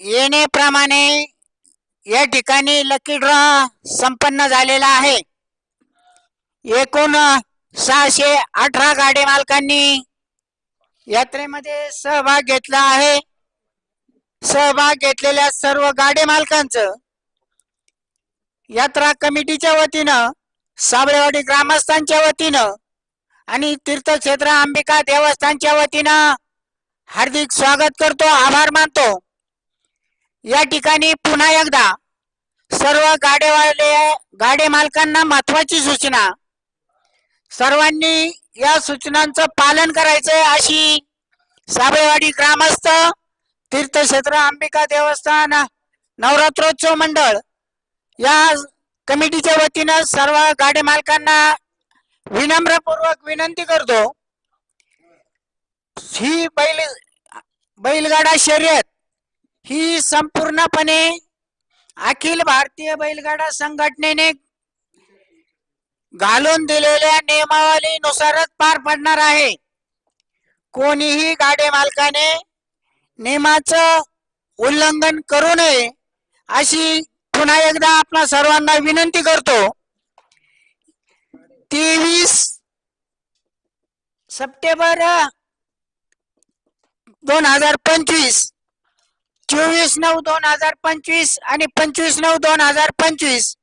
येणेप्रमाणे या ठिकाणी lucky draw संपन्न झालेला आहे. एकूण सहाशे अठरा गाडी मालकांनी यात्रेमध्ये सहभाग घेतला आहे. सहभाग घेतलेल्या सर्व गाडी मालकांचं यात्रा कमिटीच्या वतीनं साबळेवाडी ग्रामस्थांच्या वतीनं आणि तीर्थक्षेत्र अंबिका देवस्थानच्या वतीनं हार्दिक स्वागत करतो आभार मानतो. या ठिकाणी पुन्हा एकदा सर्व गाडेवाले गाडे मालकांना महत्वाची सूचना. सर्वांनी या सूचनांचं पालन करायचंय अशी साबेवाडी ग्रामस्थ तीर्थक्षेत्र अंबिका देवस्थान नवरात्रोत्सव मंडळ या कमिटीच्या वतीनं सर्व गाडे मालकांना विनम्रपूर्वक विनंती करतो. ही बैल बैलगाडा शर्यत ही संपूर्णपणे अखिल भारतीय बैलगाडा संघटनेने घालून दिलेल्या नियमावलीनुसारच पार पडणार आहे. कोणीही गाडी मालकाने नियमाचं उल्लंघन करू नये अशी पुन्हा एकदा आपणा सर्वांना विनंती करतो. तेवीस सप्टेंबर दोन हजार पंचवीस चोवीस नऊ दोन हजार पंचवीस आणि पंचवीस नऊ दोन हजार पंचवीस.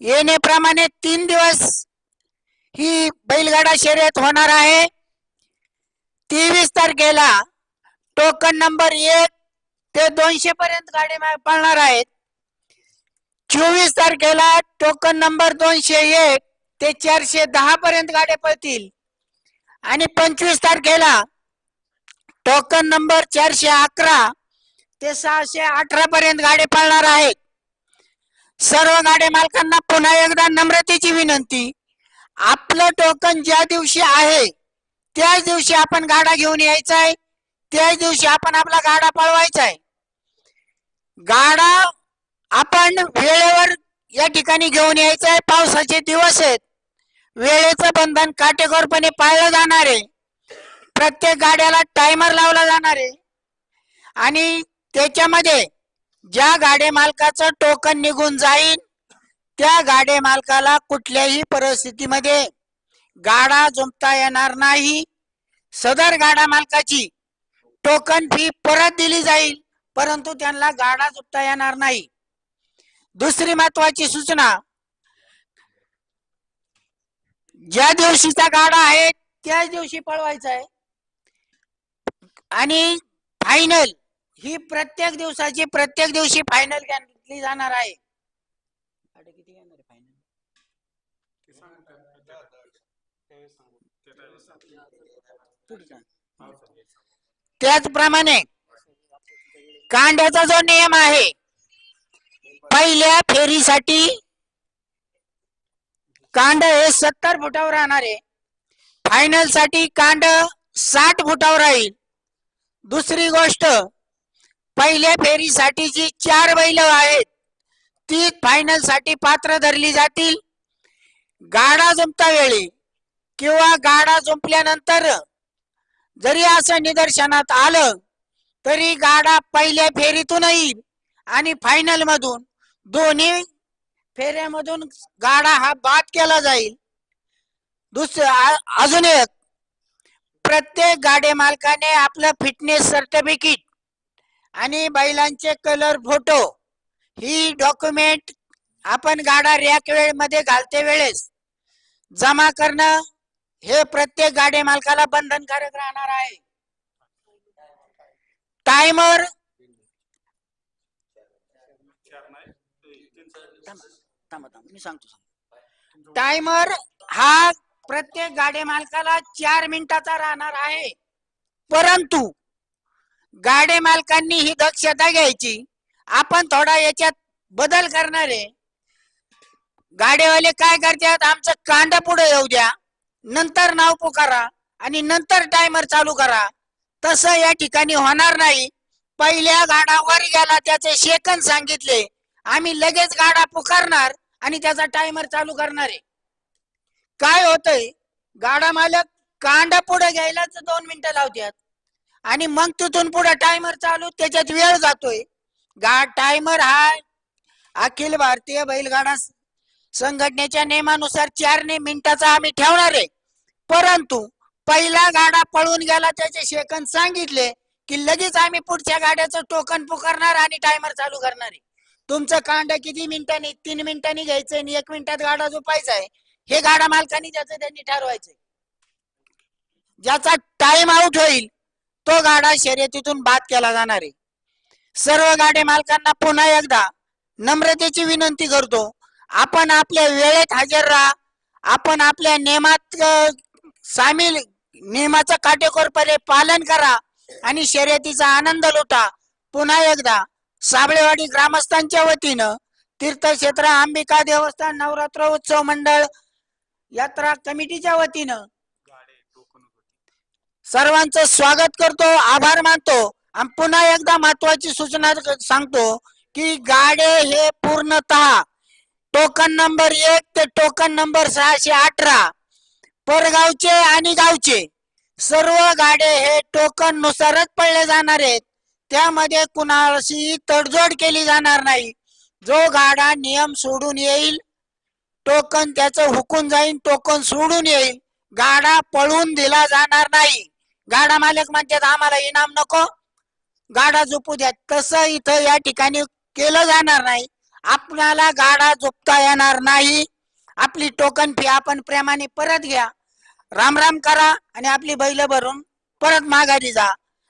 येण्याप्रमाणे तीन दिवस ही बैलगाडा शर्यत होणार आहे. तेवीस तारखेला टोकन नंबर एक ते दोनशे पर्यंत गाडी पळणार आहेत. चोवीस तारखेला टोकन नंबर दोनशे एक ते चारशे दहा पर्यंत गाड्या पळतील. आणि पंचवीस तारखेला टोकन नंबर चारशे अकरा ते सहाशे अठरा पर्यंत गाडी पळणार आहेत सर्व गाडी मालकांना पुन्हा एकदा नम्रतेची विनंती. आपलं टोकन ज्या दिवशी आहे त्याच दिवशी आपण गाडा घेऊन यायचा आहे त्याच दिवशी आपण आपला गाडा पळवायचा आहे. गाडा आपण वेळेवर या ठिकाणी घेऊन यायचं आहे. पावसाचे दिवस आहेत. वेळेचं बंधन काटेकोरपणे पाळलं जाणार आहे. प्रत्येक गाड्याला टायमर लावला जाणार आहे. आणि त्याच्यामध्ये ज्या गाडे मालकाचं टोकन निघून जाईल त्या गाडे मालकाला कुठल्याही परिस्थितीमध्ये गाडा जुंपता येणार नाही. सदर गाडा मालकाची टोकन फी परत दिली जाईल परंतु त्यांना गाडा जुंपता येणार नाही. दुसरी महत्वाची सूचना ज्या दिवशीचा गाडा आहे त्याच दिवशी पळवायचा आहे. आणि फायनल ही प्रत्येक दिवसाची प्रत्येक दिवशी फायनल घेतली जाणार आहे. किती घेणार. त्याचप्रमाणे कांड्याचा जो नियम आहे पहिल्या फेरीसाठी कांड हे सत्तर फुटावर राहणार आहे. फायनलसाठी कांड साठ फुटावर राहील. दुसरी गोष्ट पहिल्या फेरीसाठी जी चार बैल आहेत ती फायनलसाठी पात्र धरली जातील. गाडा जुंपता वेळी किंवा गाडा जुंपल्यानंतर जरी असं निदर्शनात आलं तरी गाडा पहिल्या फेरीतून येईल आणि फायनल मधून दोन्ही फेऱ्यामधून गाडा हा बाद केला जाईल. दुसरं अजून एक. प्रत्येक गाडे मालकाने आपलं फिटनेस सर्टिफिकेट आणि बैलांचे कलर फोटो ही डॉक्युमेंट आपण गाडा रॅक वेळमध्ये घालते वेळेस. जमा करणं हे प्रत्येक गाडी मालकाला बंधनकारक राहणार आहे. टायमर मी सांगतो टायमर हा प्रत्येक गाडी मालकाला चार मिनिटाचा राहणार आहे. परंतु गाडे मालकांनी ही दक्षता घ्यायची. आपण थोडा याच्यात बदल करणार आहे. गाडेवाले काय करतात? आमचं कांदा पुढे येऊ द्या. नंतर नाव पुकारा आणि नंतर टायमर चालू करा. तसं या ठिकाणी होणार नाही. पहिल्या गाडावर गेला त्याचे शेकन सांगितले. आम्ही लगेच गाडा पुकारणार आणि त्याचा टायमर चालू करणार आहे. काय होतंय? गाडा मालक कांडा पुढे घ्यायलाच दोन मिनिटं लावतात. आणि मग तिथून पुढे टायमर चालू त्याच्यात वेळ जातोय. गा टायमर हा अखिल भारतीय बैलगाडा संघटनेच्या नियमानुसार चार ने मिनिटाचा आम्ही ठेवणार आहे. परंतु पहिला गाडा पळून गेला त्याचे सेकंद सांगितले की लगेच आम्ही पुढच्या गाड्याचं टोकन पुकारणार आणि टायमर चालू करणार आहे. तुमचं कांड किती मिनिटांनी तीन मिनिटांनी घ्यायचंय आणि एक मिनिटात गाडा झोपायचा आहे? हे गाडा मालकांनी ज्याचं त्यांनी ठरवायचंय. ज्याचा टाइम आउट होईल तो गाडा शर्यतीतून बाद केला जाणार आहे. सर्व गाडे मालकांना पुन्हा एकदा नम्रतेची विनंती करतो आपण आपल्या वेळेत हजर राहा आपण आपल्या नियमात सामील नियमाचं काटेकोरपणे पालन करा आणि शर्यतीचा आनंद लुटा. पुन्हा एकदा साबळेवाडी ग्रामस्थांच्या वतीनं तीर्थक्षेत्र अंबिका देवस्थान नवरात्र उत्सव मंडळ यात्रा कमिटीच्या वतीनं सर्वांचं स्वागत करतो आभार मानतो. आणि पुन्हा एकदा महत्वाची सूचना सांगतो की गाडे हे पूर्णतः टोकन नंबर एक ते टोकन नंबर सहाशे अठरा परगावचे आणि गावचे सर्व गाडे हे टोकन नुसारच पडले जाणार आहेत. त्यामध्ये कुणाशी तडजोड केली जाणार नाही. जो गाडा नियम सोडून येईल टोकन त्याचं हुकून जाईल टोकन सोडून येईल गाडा पळून दिला जाणार नाही. गाडा मालक म्हणतात आम्हाला इनाम नको. गाडा झोपू द्या. तसं इथं या ठिकाणी केलं जाणार नाही. आपल्याला गाडा झोपता येणार नाही. आपली टोकन फी आपण प्रेमाने परत घ्या. राम राम करा आणि आपली बैल भरून परत माघारी जा.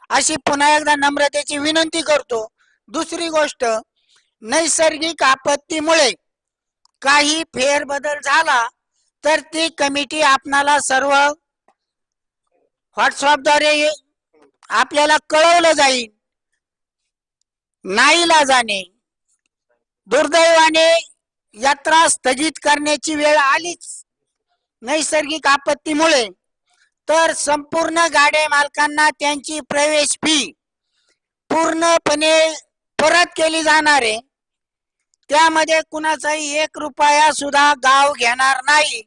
अशी पुन्हा एकदा नम्रतेची विनंती करतो. दुसरी गोष्ट नैसर्गिक आपत्तीमुळे काही फेरबदल झाला तर ती कमिटी आपणाला सर्व व्हॉट्सअपद्वारे आपल्याला कळवलं जाईल. नाईला जाणे. दुर्दैवाने यात्रा स्थगित करण्याची वेळ आलीच. नैसर्गिक आपत्तीमुळे. तर संपूर्ण गाडे मालकांना त्यांची प्रवेश फी पूर्णपणे परत केली जाणार आहे. त्यामध्ये कुणाचाही एक रुपया सुद्धा गाव घेणार नाही.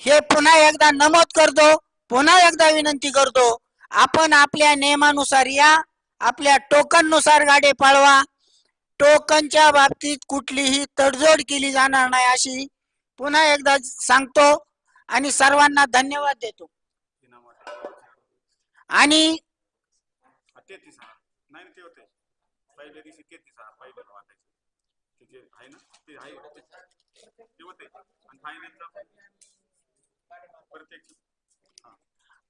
हे पुन्हा एकदा नमूद करतो. पुन्हा एकदा विनंती करतो आपण आपल्या नियमानुसार या आपल्या टोकननुसार गाडे पाळवा. टोकनच्या बाबतीत कुठलीही तडजोड केली जाणार नाही अशी पुन्हा एकदा सांगतो आणि सर्वांना धन्यवाद देतो. आणि प्रत्येक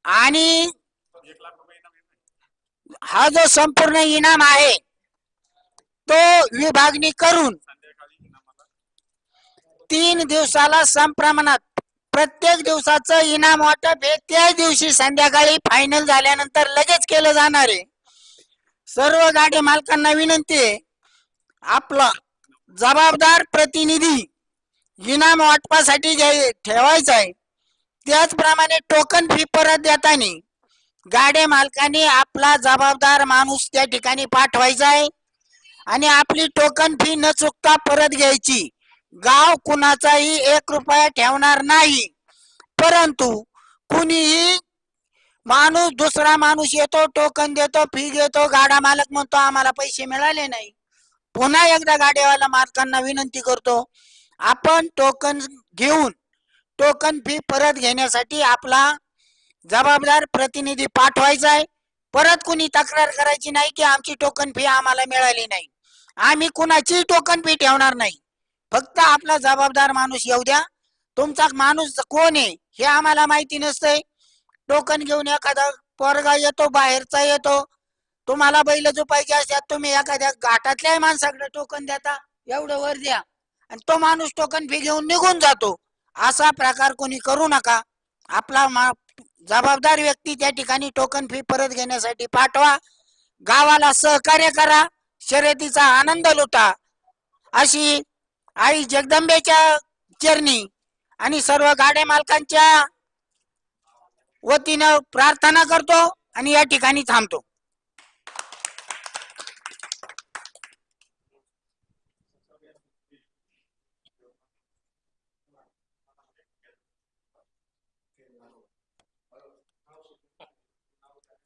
आणि हा जो संपूर्ण इनाम आहे तो विभागणी करून तीन दिवसाला संप्रमाणात प्रत्येक दिवसाचं इनाम वाटप हे त्याच दिवशी संध्याकाळी फायनल झाल्यानंतर लगेच केलं जाणार आहे. सर्व गाडी मालकांना विनंती आहे आपला जबाबदार प्रतिनिधी इनाम वाटपासाठी घ्याय- ठेवायचा आहे त्याचप्रमाणे टोकन फी परत देताना गाडे मालकाने आपला जबाबदार माणूस त्या ठिकाणी पाठवायचा आहे. आणि आपली टोकन फी न चुकता परत घ्यायची. गाव कुणाचाही एक रुपया ठेवणार नाही. परंतु कुणीही माणूस दुसरा माणूस येतो टोकन देतो फी घेतो गाडा मालक म्हणतो आम्हाला पैसे मिळाले नाही. पुन्हा एकदा गाडीवाला मालकांना विनंती करतो आपण टोकन घेऊन टोकन फी परत घेण्यासाठी आपला जबाबदार प्रतिनिधी पाठवायचा आहे. परत कुणी तक्रार करायची नाही की आमची टोकन फी आम्हाला मिळाली नाही. आम्ही कुणाची टोकन फी ठेवणार नाही. फक्त आपला जबाबदार माणूस येऊ द्या. तुमचा माणूस कोण आहे हे आम्हाला माहिती नसतंय. टोकन घेऊन एखादा पोरगा येतो बाहेरचा येतो. तुम्हाला बैल जो पाहिजे असतात तुम्ही एखाद्या घाटातल्या माणसाकडे टोकन देता. एवढं वर द्या. आणि तो माणूस टोकन फी घेऊन निघून जातो. असा प्रकार कोणी करू नका. आपला मा जबाबदार व्यक्ती त्या ठिकाणी टोकन फी परत घेण्यासाठी पाठवा. गावाला सहकार्य करा. शर्यतीचा आनंद लुटा. अशी आई जगदंबेच्या चरणी आणि सर्व गाडे मालकांच्या वतीनं प्रार्थना करतो आणि या ठिकाणी थांबतो.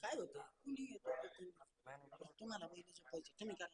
काय होतं? कुणी येतो तुम्हाला महिन्याचं पाहिजे तुम्ही काय